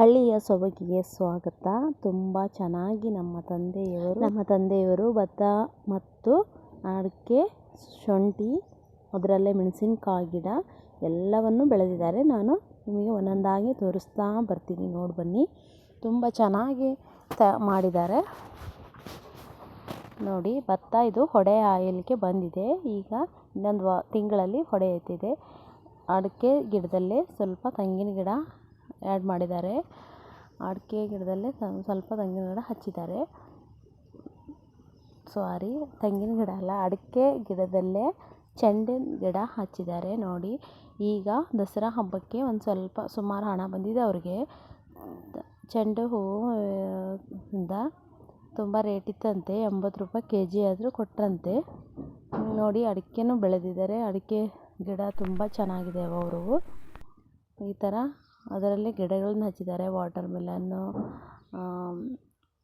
ಹಳ್ಳಿಯ ಸೊಬಗಿಗೆ ಸ್ವಾಗತ. ತುಂಬ ಚೆನ್ನಾಗಿ ನಮ್ಮ ತಂದೆಯವರು ನಮ್ಮ ತಂದೆಯವರು ಭತ್ತ ಮತ್ತು ಅಡಿಕೆ, ಶುಂಠಿ, ಅದರಲ್ಲೇ ಮೆಣಸಿನಕಾಯಿ ಗಿಡ ಎಲ್ಲವನ್ನು ಬೆಳೆದಿದ್ದಾರೆ. ನಾನು ನಿಮಗೆ ಒಂದೊಂದಾಗಿ ತೋರಿಸ್ತಾ ಬರ್ತೀನಿ. ನೋಡಿ ಬನ್ನಿ. ತುಂಬ ಚೆನ್ನಾಗಿ ತ ಮಾಡಿದ್ದಾರೆ. ನೋಡಿ, ಭತ್ತ ಇದು ಹೊಡೆ ಆಯಲಿಕ್ಕೆ ಬಂದಿದೆ. ಈಗ ಇನ್ನೊಂದು ವಾ ತಿಂಗಳಲ್ಲಿ ಹೊಡೆ ಎತ್ತಿದೆ. ಅಡಿಕೆ ಗಿಡದಲ್ಲೇ ಸ್ವಲ್ಪ ತೆಂಗಿನ ಗಿಡ ಆ್ಯಡ್ ಮಾಡಿದ್ದಾರೆ. ಅಡಿಕೆ ಗಿಡದಲ್ಲಿ ಸ್ವಲ್ಪ ತೆಂಗಿನ ಗಿಡ ಹಚ್ಚಿದ್ದಾರೆ. ಸಾರಿ ತೆಂಗಿನ ಗಿಡ ಅಲ್ಲ, ಅಡಿಕೆ ಗಿಡದಲ್ಲೇ ಚೆಂಡಿನ ಗಿಡ ಹಚ್ಚಿದ್ದಾರೆ ನೋಡಿ. ಈಗ ದಸರಾ ಹಬ್ಬಕ್ಕೆ ಒಂದು ಸ್ವಲ್ಪ ಸುಮಾರು ಹಣ ಬಂದಿದೆ ಅವ್ರಿಗೆ. ಚೆಂಡು ಹೂವು ಇಂದ ತುಂಬ ರೇಟ್ ಇತ್ತಂತೆ, ಎಂಬತ್ತು ರೂಪಾಯಿ ಕೆ ಜಿ ಆದರೂ ಕೊಟ್ಟರಂತೆ ನೋಡಿ, ಅಡಿಕೆನೂ ಬೆಳೆದಿದ್ದಾರೆ. ಅಡಿಕೆ ಗಿಡ ತುಂಬ ಚೆನ್ನಾಗಿದೆ ಅವರು ಈ ಥರ ಅದರಲ್ಲಿ ಗಿಡಗಳನ್ನು ಹಚ್ಚಿದ್ದಾರೆ ವಾಟರ್ ಮೆಲನ್ನು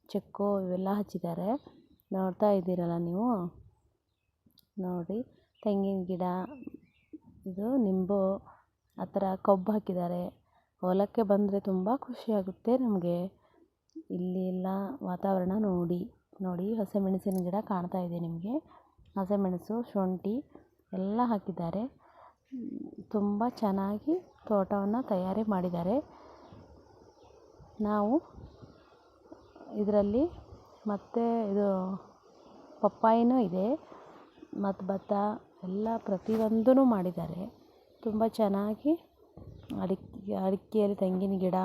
ಚಿಕ್ಕು ಇವೆಲ್ಲ ಹಚ್ಚಿದ್ದಾರೆ. ನೋಡ್ತಾ ಇದ್ದೀರಲ್ಲ ನೀವು? ನೋಡಿ, ತೆಂಗಿನ ಗಿಡ, ಇದು ನಿಂಬು, ಆ ಥರ ಕಬ್ಬು ಹಾಕಿದ್ದಾರೆ. ಹೊಲಕ್ಕೆ ಬಂದರೆ ತುಂಬ ಖುಷಿಯಾಗುತ್ತೆ ನಮಗೆ. ಇಲ್ಲಿ ಎಲ್ಲ ವಾತಾವರಣ ನೋಡಿ ನೋಡಿ, ಹಸಿಮೆಣಸಿನ ಗಿಡ ಕಾಣ್ತಾ ಇದೆ ನಿಮಗೆ. ಹಸಿಮೆಣಸು, ಶುಂಠಿ ಎಲ್ಲ ಹಾಕಿದ್ದಾರೆ. ತುಂಬ ಚೆನ್ನಾಗಿ ತೋಟವನ್ನು ತಯಾರಿ ಮಾಡಿದ್ದಾರೆ. ನಾವು ಇದರಲ್ಲಿ ಮತ್ತು ಇದು ಪಪ್ಪಾಯಿನೂ ಇದೆ ಮತ್ತು ಭತ್ತ ಎಲ್ಲ ಪ್ರತಿಯೊಂದೂ ಮಾಡಿದ್ದಾರೆ. ತುಂಬ ಚೆನ್ನಾಗಿ ಅಡಿಕೆ, ಅಡಿಕೆಯಲ್ಲಿ ತೆಂಗಿನ ಗಿಡ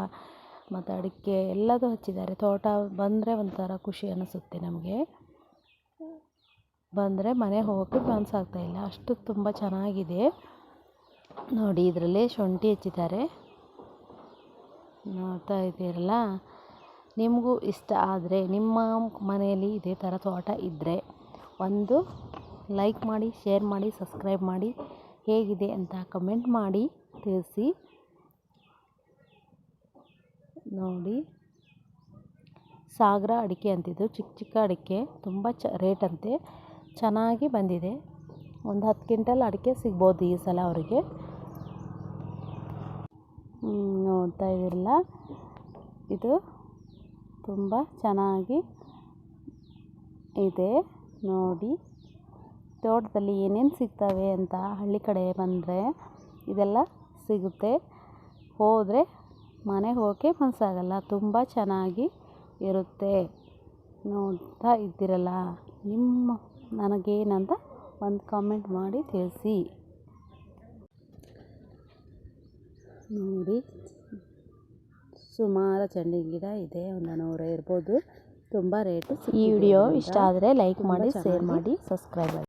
ಮತ್ತು ಅಡಿಕೆ ಎಲ್ಲದೂ ಹಚ್ಚಿದ್ದಾರೆ. ತೋಟ ಬಂದರೆ ಒಂಥರ ಖುಷಿ ಅನಿಸುತ್ತೆ ನಮಗೆ. ಬಂದರೆ ಮನೆ ಹೋಗೋಕ್ಕೆ ಮನಸ್ಸಾಗ್ತಾಯಿಲ್ಲ ಅಷ್ಟು ತುಂಬ ಚೆನ್ನಾಗಿದೆ. ನೋಡಿ, ಇದರಲ್ಲಿ ಶುಂಠಿ ಹೆಚ್ಚಿದ್ದಾರೆ. ನೋಡ್ತಾ ಇದ್ದೀರಲ್ಲ? ನಿಮಗೂ ಇಷ್ಟ ಆದರೆ ನಿಮ್ಮ ಮನೆಯಲ್ಲಿ ಇದೇ ಥರ ತೋಟ ಇದ್ದರೆ ಒಂದು ಲೈಕ್ ಮಾಡಿ, ಶೇರ್ ಮಾಡಿ, ಸಬ್ಸ್ಕ್ರೈಬ್ ಮಾಡಿ. ಹೇಗಿದೆ ಅಂತ ಕಮೆಂಟ್ ಮಾಡಿ, ತಿಳಿಸಿ. ನೋಡಿ, ಸಾಗರ ಅಡಿಕೆ ಅಂತಿದ್ದು, ಚಿಕ್ಕ ಚಿಕ್ಕ ಅಡಿಕೆ, ತುಂಬ ಚ, ರೇಟ್ ಅಂತೆ. ಚೆನ್ನಾಗಿ ಬಂದಿದೆ. ಒಂದು ಹತ್ತು ಕ್ವಿಂಟಲ್ ಅಡಿಕೆ ಸಿಗ್ಬೋದು ಈ ಸಲ ಅವರಿಗೆ. ನೋಡ್ತಾ ಇದ್ದೀರಲ್ಲ? ಇದು ತುಂಬ ಚೆನ್ನಾಗಿ ಇದೆ ನೋಡಿ. ತೋಟದಲ್ಲಿ ಏನೇನು ಸಿಗ್ತವೆ ಅಂತ ಹಳ್ಳಿ ಕಡೆ ಬಂದರೆ ಇದೆಲ್ಲ ಸಿಗುತ್ತೆ. ಹೋದರೆ ಮನೆಗೆ ಹೋಗೋಕ್ಕೆ ಮನಸ್ಸಾಗಲ್ಲ ತುಂಬ ಚೆನ್ನಾಗಿ ಇರುತ್ತೆ. ನೋಡ್ತಾ ಇದ್ದೀರಲ್ಲ, ನಿಮ್ಮ ನನಗೇನಂತ ಒಂದು ಕಾಮೆಂಟ್ ಮಾಡಿ ತಿಳಿಸಿ. ನೋಡಿ. ಸುಮಾರು ಚೆಂಡಿನ ಗಿಡ ಇದೆ ಒಂದು ನೂರ ಇರ್ಬೋದು ತುಂಬ ರೇಟು ಈ ವಿಡಿಯೋ ಇಷ್ಟ ಆದರೆ ಲೈಕ್ ಮಾಡಿ ಶೇರ್ ಮಾಡಿ ಸಬ್ಸ್ಕ್ರೈಬ್ ಮಾಡಿ.